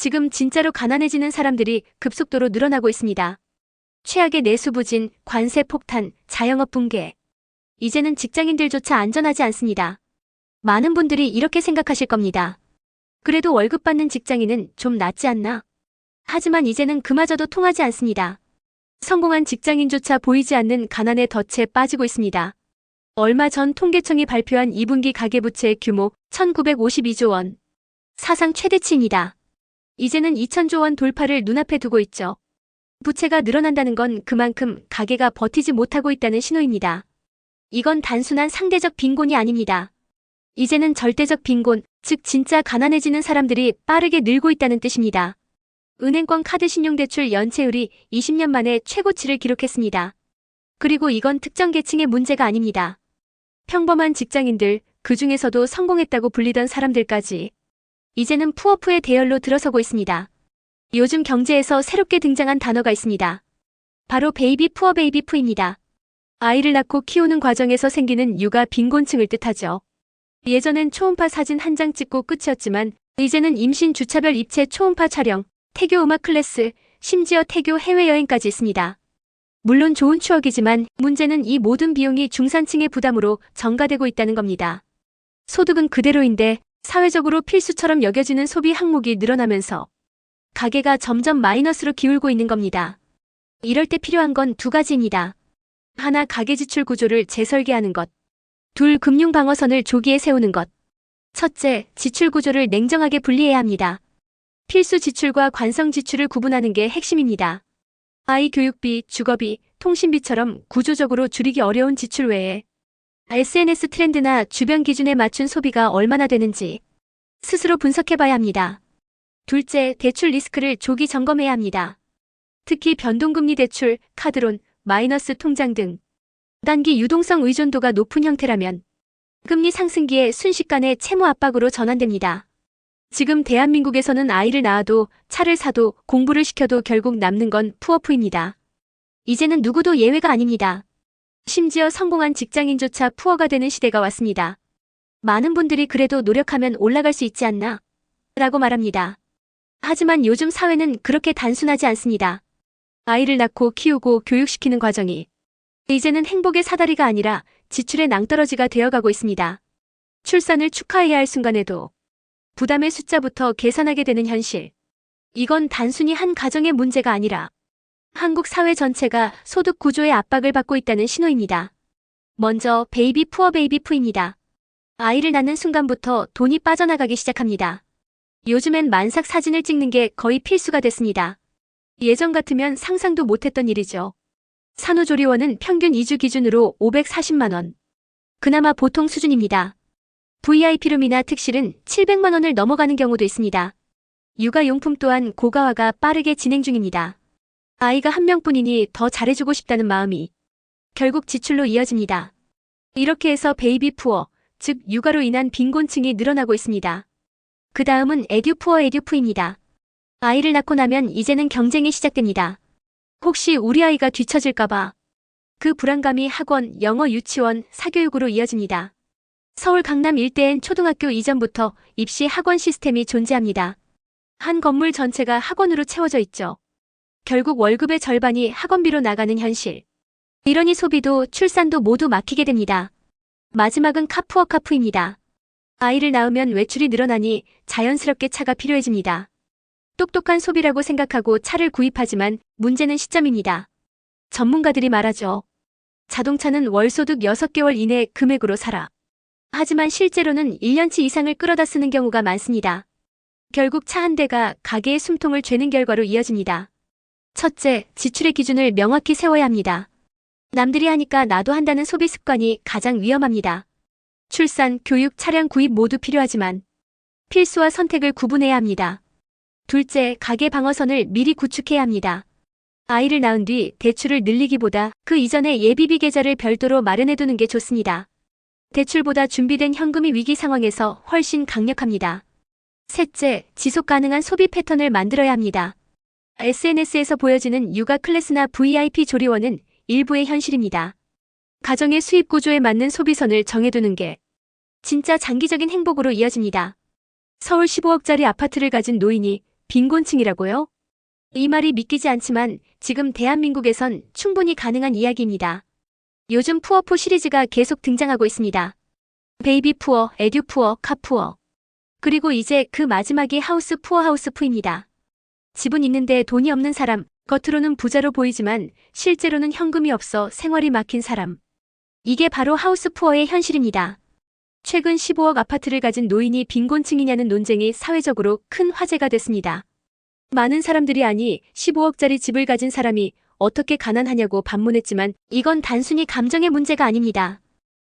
지금 진짜로 가난해지는 사람들이 급속도로 늘어나고 있습니다. 최악의 내수 부진, 관세 폭탄, 자영업 붕괴. 이제는 직장인들조차 안전하지 않습니다. 많은 분들이 이렇게 생각하실 겁니다. 그래도 월급 받는 직장인은 좀 낫지 않나? 하지만 이제는 그마저도 통하지 않습니다. 성공한 직장인조차 보이지 않는 가난의 덫에 빠지고 있습니다. 얼마 전 통계청이 발표한 2분기 가계부채 규모 1952조 원. 사상 최대치입니다. 이제는 2000조 원 돌파를 눈앞에 두고 있죠. 부채가 늘어난다는 건 그만큼 가게가 버티지 못하고 있다는 신호입니다. 이건 단순한 상대적 빈곤이 아닙니다. 이제는 절대적 빈곤, 즉 진짜 가난해지는 사람들이 빠르게 늘고 있다는 뜻입니다. 은행권 카드 신용대출 연체율이 20년 만에 최고치를 기록했습니다. 그리고 이건 특정 계층의 문제가 아닙니다. 평범한 직장인들, 그 중에서도 성공했다고 불리던 사람들까지 이제는 푸어푸의 대열로 들어서고 있습니다. 요즘 경제에서 새롭게 등장한 단어가 있습니다. 바로 베이비 푸어 베이비 푸입니다. 아이를 낳고 키우는 과정에서 생기는 육아 빈곤층을 뜻하죠. 예전엔 초음파 사진 한 장 찍고 끝이었지만 이제는 임신 주차별 입체 초음파 촬영, 태교 음악 클래스, 심지어 태교 해외여행까지 있습니다. 물론 좋은 추억이지만 문제는 이 모든 비용이 중산층의 부담으로 전가되고 있다는 겁니다. 소득은 그대로인데 사회적으로 필수처럼 여겨지는 소비 항목이 늘어나면서 가계가 점점 마이너스로 기울고 있는 겁니다. 이럴 때 필요한 건 두 가지입니다. 하나 가계 지출 구조를 재설계하는 것. 둘 금융 방어선을 조기에 세우는 것. 첫째, 지출 구조를 냉정하게 분리해야 합니다. 필수 지출과 관성 지출을 구분하는 게 핵심입니다. 아이 교육비, 주거비, 통신비처럼 구조적으로 줄이기 어려운 지출 외에 SNS 트렌드나 주변 기준에 맞춘 소비가 얼마나 되는지 스스로 분석해봐야 합니다. 둘째, 대출 리스크를 조기 점검해야 합니다. 특히 변동금리 대출, 카드론, 마이너스 통장 등 단기 유동성 의존도가 높은 형태라면 금리 상승기에 순식간에 채무 압박으로 전환됩니다. 지금 대한민국에서는 아이를 낳아도 차를 사도 공부를 시켜도 결국 남는 건 푸어푸입니다. 이제는 누구도 예외가 아닙니다. 심지어 성공한 직장인조차 푸어가 되는 시대가 왔습니다. 많은 분들이 그래도 노력하면 올라갈 수 있지 않나? 라고 말합니다. 하지만 요즘 사회는 그렇게 단순하지 않습니다. 아이를 낳고 키우고 교육시키는 과정이 이제는 행복의 사다리가 아니라 지출의 낭떠러지가 되어가고 있습니다. 출산을 축하해야 할 순간에도 부담의 숫자부터 계산하게 되는 현실. 이건 단순히 한 가정의 문제가 아니라 한국 사회 전체가 소득 구조의 압박을 받고 있다는 신호입니다. 먼저 베이비 푸어 베이비 푸입니다. 아이를 낳는 순간부터 돈이 빠져나가기 시작합니다. 요즘엔 만삭 사진을 찍는 게 거의 필수가 됐습니다. 예전 같으면 상상도 못했던 일이죠. 산후조리원은 평균 2주 기준으로 540만원. 그나마 보통 수준입니다. VIP룸이나 특실은 700만원을 넘어가는 경우도 있습니다. 육아용품 또한 고가화가 빠르게 진행 중입니다. 아이가 한 명뿐이니 더 잘해주고 싶다는 마음이 결국 지출로 이어집니다. 이렇게 해서 베이비 푸어, 즉 육아로 인한 빈곤층이 늘어나고 있습니다. 그 다음은 에듀 푸어 에듀 푸입니다. 아이를 낳고 나면 이제는 경쟁이 시작됩니다. 혹시 우리 아이가 뒤처질까봐 그 불안감이 학원, 영어 유치원, 사교육으로 이어집니다. 서울 강남 일대엔 초등학교 이전부터 입시 학원 시스템이 존재합니다. 한 건물 전체가 학원으로 채워져 있죠. 결국 월급의 절반이 학원비로 나가는 현실. 이러니 소비도 출산도 모두 막히게 됩니다. 마지막은 카푸어 카푸입니다. 아이를 낳으면 외출이 늘어나니 자연스럽게 차가 필요해집니다. 똑똑한 소비라고 생각하고 차를 구입하지만 문제는 시점입니다. 전문가들이 말하죠. 자동차는 월소득 6개월 이내 금액으로 사라. 하지만 실제로는 1년치 이상을 끌어다 쓰는 경우가 많습니다. 결국 차 한 대가 가게의 숨통을 죄는 결과로 이어집니다. 첫째, 지출의 기준을 명확히 세워야 합니다. 남들이 하니까 나도 한다는 소비 습관이 가장 위험합니다. 출산, 교육, 차량 구입 모두 필요하지만 필수와 선택을 구분해야 합니다. 둘째, 가계 방어선을 미리 구축해야 합니다. 아이를 낳은 뒤 대출을 늘리기보다 그 이전에 예비비 계좌를 별도로 마련해두는 게 좋습니다. 대출보다 준비된 현금이 위기 상황에서 훨씬 강력합니다. 셋째, 지속 가능한 소비 패턴을 만들어야 합니다. SNS에서 보여지는 육아 클래스나 VIP 조리원은 일부의 현실입니다. 가정의 수입 구조에 맞는 소비선을 정해두는 게 진짜 장기적인 행복으로 이어집니다. 서울 15억짜리 아파트를 가진 노인이 빈곤층이라고요? 이 말이 믿기지 않지만 지금 대한민국에선 충분히 가능한 이야기입니다. 요즘 푸어포 시리즈가 계속 등장하고 있습니다. 베이비 푸어, 에듀 푸어, 카 푸어. 그리고 이제 그 마지막이 하우스 푸어 하우스 푸입니다. 집은 있는데 돈이 없는 사람, 겉으로는 부자로 보이지만 실제로는 현금이 없어 생활이 막힌 사람. 이게 바로 하우스 푸어의 현실입니다. 최근 15억 아파트를 가진 노인이 빈곤층이냐는 논쟁이 사회적으로 큰 화제가 됐습니다. 많은 사람들이 아니 15억짜리 집을 가진 사람이 어떻게 가난하냐고 반문했지만 이건 단순히 감정의 문제가 아닙니다.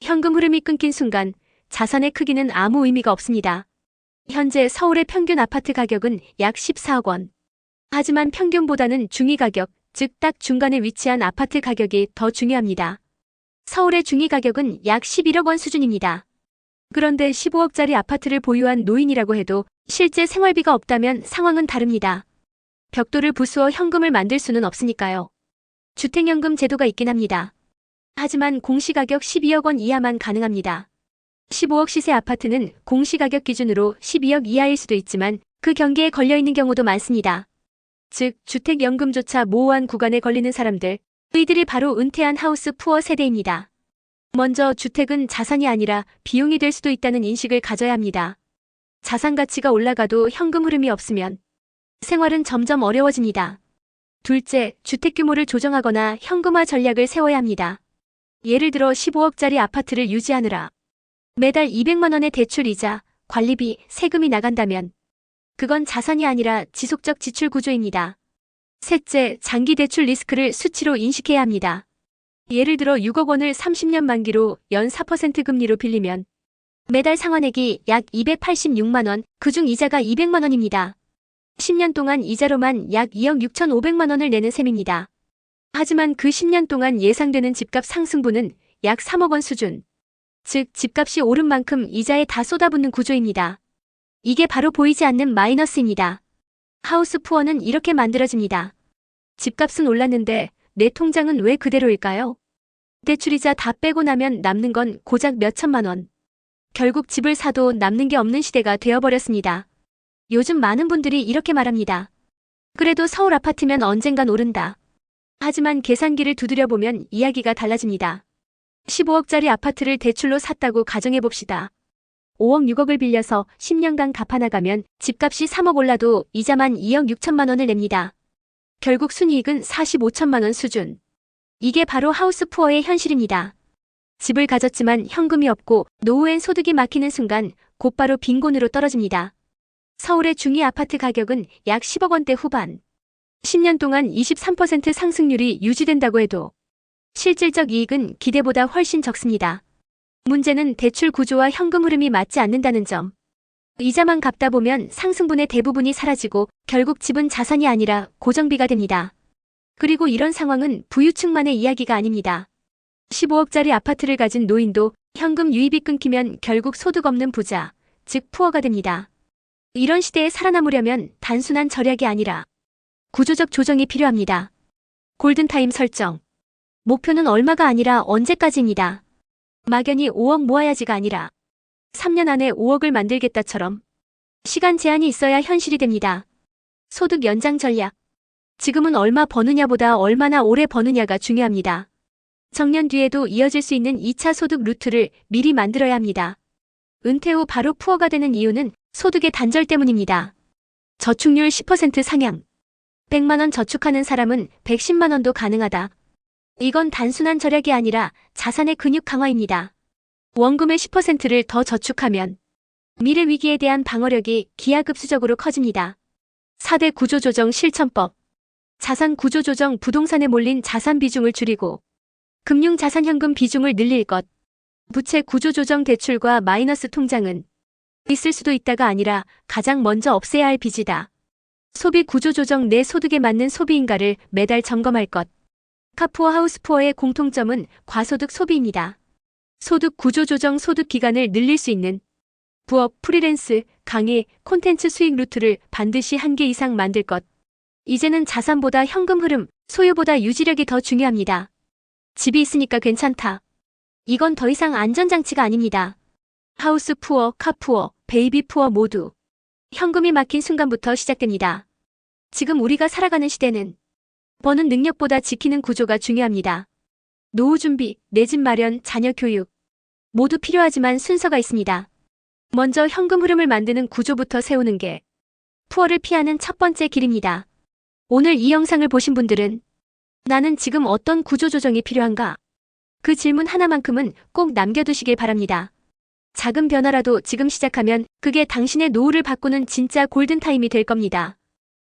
현금 흐름이 끊긴 순간 자산의 크기는 아무 의미가 없습니다. 현재 서울의 평균 아파트 가격은 약 14억 원. 하지만 평균보다는 중위 가격, 즉 딱 중간에 위치한 아파트 가격이 더 중요합니다. 서울의 중위 가격은 약 11억 원 수준입니다. 그런데 15억짜리 아파트를 보유한 노인이라고 해도 실제 생활비가 없다면 상황은 다릅니다. 벽돌을 부수어 현금을 만들 수는 없으니까요. 주택연금 제도가 있긴 합니다. 하지만 공시가격 12억 원 이하만 가능합니다. 15억 시세 아파트는 공시가격 기준으로 12억 이하일 수도 있지만 그 경계에 걸려 있는 경우도 많습니다. 즉, 주택연금조차 모호한 구간에 걸리는 사람들, 이들이 바로 은퇴한 하우스 푸어 세대입니다. 먼저 주택은 자산이 아니라 비용이 될 수도 있다는 인식을 가져야 합니다. 자산 가치가 올라가도 현금 흐름이 없으면 생활은 점점 어려워집니다. 둘째, 주택 규모를 조정하거나 현금화 전략을 세워야 합니다. 예를 들어 15억짜리 아파트를 유지하느라 매달 200만 원의 대출 이자, 관리비, 세금이 나간다면 그건 자산이 아니라 지속적 지출 구조입니다. 셋째, 장기 대출 리스크를 수치로 인식해야 합니다. 예를 들어 6억 원을 30년 만기로 연 4% 금리로 빌리면 매달 상환액이 약 286만 원, 그중 이자가 200만 원입니다. 10년 동안 이자로만 약 2억 6,500만 원을 내는 셈입니다. 하지만 그 10년 동안 예상되는 집값 상승분은 약 3억 원 수준. 즉, 집값이 오른 만큼 이자에 다 쏟아붓는 구조입니다. 이게 바로 보이지 않는 마이너스입니다. 하우스 푸어는 이렇게 만들어집니다. 집값은 올랐는데 내 통장은 왜 그대로일까요? 대출이자 다 빼고 나면 남는 건 고작 몇 천만 원. 결국 집을 사도 남는 게 없는 시대가 되어버렸습니다. 요즘 많은 분들이 이렇게 말합니다. 그래도 서울 아파트면 언젠간 오른다. 하지만 계산기를 두드려보면 이야기가 달라집니다. 15억짜리 아파트를 대출로 샀다고 가정해봅시다. 5억 6억을 빌려서 10년간 갚아나가면 집값이 3억 올라도 이자만 2억 6천만 원을 냅니다. 결국 순이익은 45천만 원 수준. 이게 바로 하우스 푸어의 현실입니다. 집을 가졌지만 현금이 없고 노후엔 소득이 막히는 순간 곧바로 빈곤으로 떨어집니다. 서울의 중위 아파트 가격은 약 10억 원대 후반. 10년 동안 23% 상승률이 유지된다고 해도 실질적 이익은 기대보다 훨씬 적습니다. 문제는 대출 구조와 현금 흐름이 맞지 않는다는 점. 이자만 갚다 보면 상승분의 대부분이 사라지고 결국 집은 자산이 아니라 고정비가 됩니다. 그리고 이런 상황은 부유층만의 이야기가 아닙니다. 15억짜리 아파트를 가진 노인도 현금 유입이 끊기면 결국 소득 없는 부자, 즉 푸어가 됩니다. 이런 시대에 살아남으려면 단순한 절약이 아니라 구조적 조정이 필요합니다. 골든타임 설정. 목표는 얼마가 아니라 언제까지입니다. 막연히 5억 모아야지가 아니라 3년 안에 5억을 만들겠다처럼 시간 제한이 있어야 현실이 됩니다. 소득 연장 전략. 지금은 얼마 버느냐보다 얼마나 오래 버느냐가 중요합니다. 정년 뒤에도 이어질 수 있는 2차 소득 루트를 미리 만들어야 합니다. 은퇴 후 바로 푸어가 되는 이유는 소득의 단절 때문입니다. 저축률 10% 상향. 100만원 저축하는 사람은 110만원도 가능하다. 이건 단순한 절약이 아니라 자산의 근육 강화입니다. 원금의 10%를 더 저축하면 미래 위기에 대한 방어력이 기하급수적으로 커집니다. 4대 구조조정 실천법. 자산 구조조정 부동산에 몰린 자산 비중을 줄이고 금융자산 현금 비중을 늘릴 것. 부채 구조조정 대출과 마이너스 통장은 있을 수도 있다가 아니라 가장 먼저 없애야 할 빚이다. 소비 구조조정 내 소득에 맞는 소비인가를 매달 점검할 것. 카푸어 하우스푸어의 공통점은 과소득 소비입니다. 소득 구조 조정 소득 기간을 늘릴 수 있는 부업, 프리랜스, 강의, 콘텐츠 수익 루트를 반드시 한 개 이상 만들 것. 이제는 자산보다 현금 흐름, 소유보다 유지력이 더 중요합니다. 집이 있으니까 괜찮다. 이건 더 이상 안전장치가 아닙니다. 하우스 푸어, 카 푸어, 베이비 푸어 모두 현금이 막힌 순간부터 시작됩니다. 지금 우리가 살아가는 시대는 버는 능력보다 지키는 구조가 중요합니다. 노후 준비, 내 집 마련, 자녀 교육. 모두 필요하지만 순서가 있습니다. 먼저 현금 흐름을 만드는 구조부터 세우는 게 푸어를 피하는 첫 번째 길입니다. 오늘 이 영상을 보신 분들은 나는 지금 어떤 구조 조정이 필요한가? 그 질문 하나만큼은 꼭 남겨두시길 바랍니다. 작은 변화라도 지금 시작하면 그게 당신의 노후를 바꾸는 진짜 골든타임이 될 겁니다.